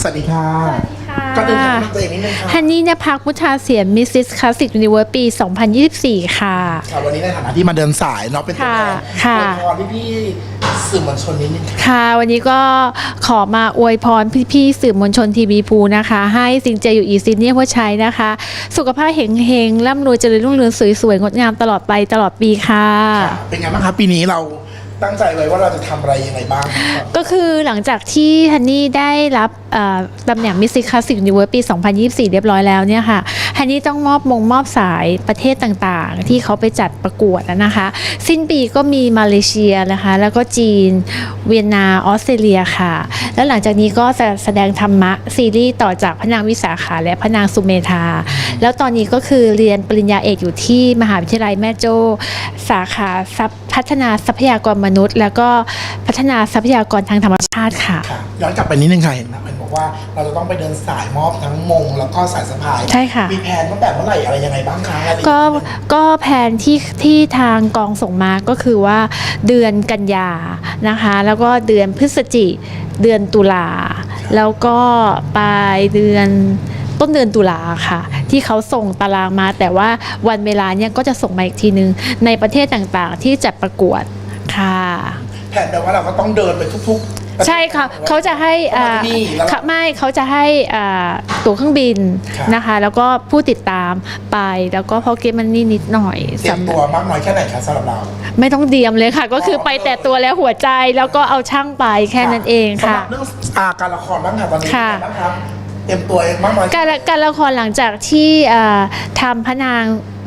สวัสดีค่ะค่ะก็เดินทางมาตัวเองนิดนึงค่ะฮันนี่นภักมุชาเสียนมิสซิสคลาสสิกยูนิเวิร์สปี 2024 ค่ะ ค่ะวันนี้ในฐานะที่มาเดินสายเนาะเป็นตัวแทนค่ะอวยพรพี่พี่ๆสื่อมวลชนนิดนึงค่ะค่ะ วันนี้ก็ขอมาอวยพรพี่ๆสื่อมวลชนทีวีภูนะคะ ให้สิงเจอยู่อีซินเนี่ยหัวชัยนะคะ สุขภาพเฮงๆร่ำรวยเจริญรุ่งเรืองสวยๆ งดงามตลอดไปตลอดปีค่ะ เป็นไงบ้างครับปีนี้เรา ตั้งใจไว้ว่าเราจะทำอะไรยังไงบ้าง ก็คือหลังจากที่ฮันนี่ได้รับตำแหน่งมิสซิคลาสสิกยูเวอร์ปี 2024 เรียบร้อยแล้วเนี่ยค่ะ ฮันนี่ต้องมอบมงมอบสายประเทศต่างๆ ที่เขาไปจัดประกวดอะนะคะ สิ้นปีก็มีมาเลเซียนะคะ แล้วก็จีน เวียนนาออสเตรเลียค่ะ แล้วหลังจากนี้ก็จะแสดงธรรมะซีรีส์ต่อจากพระนางวิสาขาและพระนางสุเมธา แล้วตอนนี้ก็คือเรียนปริญญาเอกอยู่ที่มหาวิทยาลัยแม่โจ้สาขาทรัพย์พัฒนาทรัพยากรมนุษย์ แล้วก็พัฒนาทรัพยากรทางธรรมชาติค่ะค่ะย้อนกลับไปนิดนึงค่ะเห็นนะเห็นบอกว่าเราจะต้องไปเดินสายมอบทั้งมง แล้วก็สายสะพายใช่ค่ะมีแผนตั้งแต่เมื่อไหร่อะไรยังไงบ้างคะอะไรอย่างก็เงี้ยก็แผนที่ที่ทางกองส่งมาก็คือว่าเดือนกันยานะคะ แล้วก็เดือนพฤศจิเดือนตุลาแล้วก็ปลายเดือนต้นเดือนตุลาค่ะ ที่เขาส่งตารางมา แต่ว่าวันเวลาเนี่ยก็จะส่งมาอีกทีนึง ในประเทศต่างๆที่จัดประกวดค่ะ แผนแปลว่าเราก็ต้องเดินไปทุกๆ ใช่ค่ะเขาจะให้อ่าเข้ามาที่นี่แล้ว ค่ะไม่เขาจะให้อ่าตั๋วเครื่องบินครับ นะคะ แล้วก็ผู้ติดตามไปแล้วก็พอเกมมันนี่นิดหน่อยเตรียมสำหรับตัวมากน้อยแค่ไหนคะสำหรับเราไม่ต้องเดียมเลยค่ะ ก็คือไปแต่ตัวแล้วหัวใจแล้วก็เอาช่างไปแค่นั้นเองค่ะสำหรับเรื่องอาการละครบ้างค่ะตอนนี้ค่ะ เป็นไงบ้างครับ เตรียมตัวเองมากน้อยการละการละครหลังจากที่อ่าทำพระนาง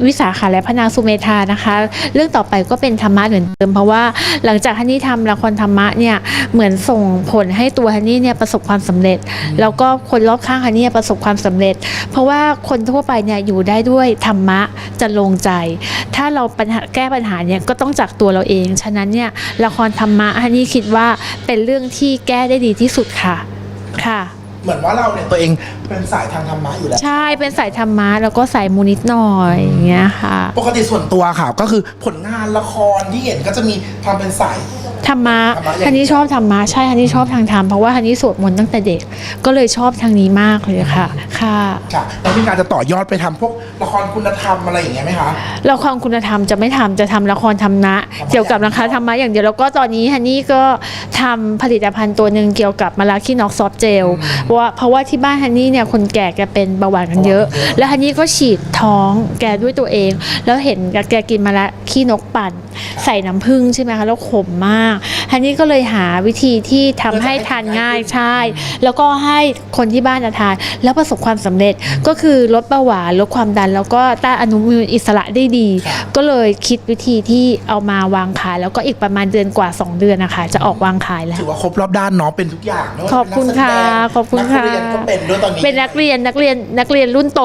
วิสาขาและพระนางสุเมธานะคะ เรื่องต่อไปก็เป็นธรรมะเหมือนเดิมเพราะว่าหลังจากฮันนี่ทำละครธรรมะเนี่ยเหมือนส่งผลให้ตัวฮันนี่เนี่ยประสบความสำเร็จ แล้วก็คนรอบข้างฮันนี่ประสบความสำเร็จ เพราะว่าคนทั่วไปเนี่ยอยู่ได้ด้วยธรรมะจะลงใจ ถ้าเราปัญหาแก้ปัญหาเนี่ยก็ต้องจากตัวเราเอง ฉะนั้นเนี่ยละครธรรมะฮันนี่คิดว่าเป็นเรื่องที่แก้ได้ดีที่สุดค่ะค่ะ เหมือนว่าเราเนี่ยตัวเองเป็นสายทางธรรมะอยู่แล้ว ใช่เป็นสายธรรมะแล้วก็สายมูนิดหน่อยอย่างเงี้ยค่ะ ปกติส่วนตัวค่ะก็คือผลงานละครที่เห็นก็จะมีความเป็นสาย ธรรมะธรรมะอย่างฮันนี่ชอบธรรมะใช่ฮันนี่ชอบทางธรรมเพราะว่าฮันนี่สวดมนต์ตั้งแต่เด็ก ก็เลยชอบทางนี้มากเลยค่ะ ค่ะค่ะแล้วมีการจะต่อยอดไปทำพวกละครคุณธรรมอะไรอย่างเงี้ยไหมคะละครคุณธรรมจะไม่ทำจะทำละครธรรมะเกี่ยวกับราคาธรรมะอย่างเดียวแล้วก็ตอนนี้ฮันนี่ก็ทำผลิตภัณฑ์ตัวหนึ่งเกี่ยวกับมาลาคีนอกซอฟเจลเพราะว่าเพราะว่าที่บ้านฮันนี่เนี่ยคนแก่แกเป็นเบาหวานกันเยอะ แล้วฮันนี่ก็ฉีดท้องแกด้วยตัวเอง แล้วเห็นแกกินมาละขี้นกปั่น ใส่น้ำผึ้งใช่ไหมคะแล้วขมมากฮันนี่ก็เลยหาวิธีที่ทำให้ทานง่ายใช่ แล้วก็ให้คนที่บ้านทาน แล้วประสบความสำเร็จก็คือลดเบาหวานลดความดัน แล้วก็ต้านอนุมูลอิสระได้ดีครับก็เลยคิดวิธีที่เอามาวางขาย แล้วก็อีกประมาณเดือนกว่า 2 เดือนนะคะ จะออกวางขายแล้วถือว่าครบรอบด้านเนาะเป็นทุกอย่างไม่ว่าขอบคุณจเป็นนักแสดงค่ะขอบคุณค่ะนักเรียนก็เป็นด้วยตอนนี้เป็นนักเรียนนักเรียนนักเรียนรุ่นโต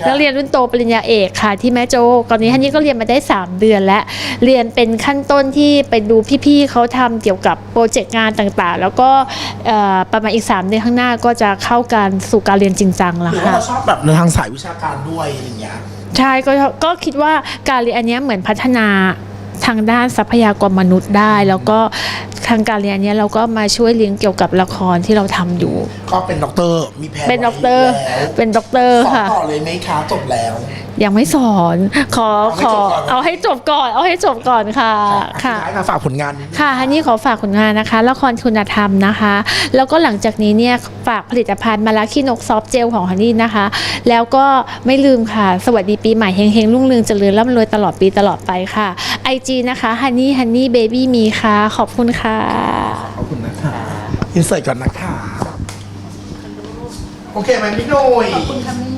ครับนักเรียนรุ่นโตปริญญาเอกค่ะ ที่แม่โจ้ตอนนี้ฮันนี่ก็เรียนมาได้ 3 เดือนแล้วเรียนเป็นขั้นต้นที่ไปดูพี่ๆเขาทำเกี่ยวกับโปรเจกต์งานต่างๆ แล้วก็เอ่อประมาณอีก3เดือนข้างหน้าก็จะเข้าการสู่การเรียนจริงจังแล้วหรือว่าค่ะเราชอบแบบในทางสายวิชาการด้วยอะไรอย่างเงี้ยใช่ก็ก็คิดว่าการเรียนอันเนี้ยเหมือนพัฒนาทางด้านทรัพยากรมนุษย์ได้ แล้วก็ ทางการเรียนอันเนี้ยเราก็มาช่วยเลี้ยงเกี่ยวกับละครที่เราทำอยู่ ก็เป็นด็อกเตอร์ มีแพนเป็นด็อกเตอร์ไว้แล้วเป็นด็อกเตอร์สอนค่ะ ต่อเลยไหมคะจบแล้ว ยังไม่สอน ขอขอเอาให้จบก่อนเอาให้จบก่อน เอาให้จบก่อนค่ะ ค่ะ สุดท้ายค่ะฝากผลงานนิดนึง ค่ะฮันนี่ขอฝากผลงานนะคะ ละครคุณธรรมนะคะ แล้วก็หลังจากนี้เนี่ยฝากผลิตภัณฑ์มาลาคีนกซอฟต์เจลของฮันนี่นะคะ แล้วก็ไม่ลืมค่ะ สวัสดีปีใหม่เฮงๆรุ่งเรืองเจริญร่ำรวยตลอดปีตลอดไปค่ะ IG นะคะฮันนี่ฮันนี่เบบี้มีค่ะ ขอบคุณค่ะขอบคุณนะคะอินเสิร์ตก่อนนะคะ โอเคไหมพี่หนุ่ย ขอบคุณค่ะมี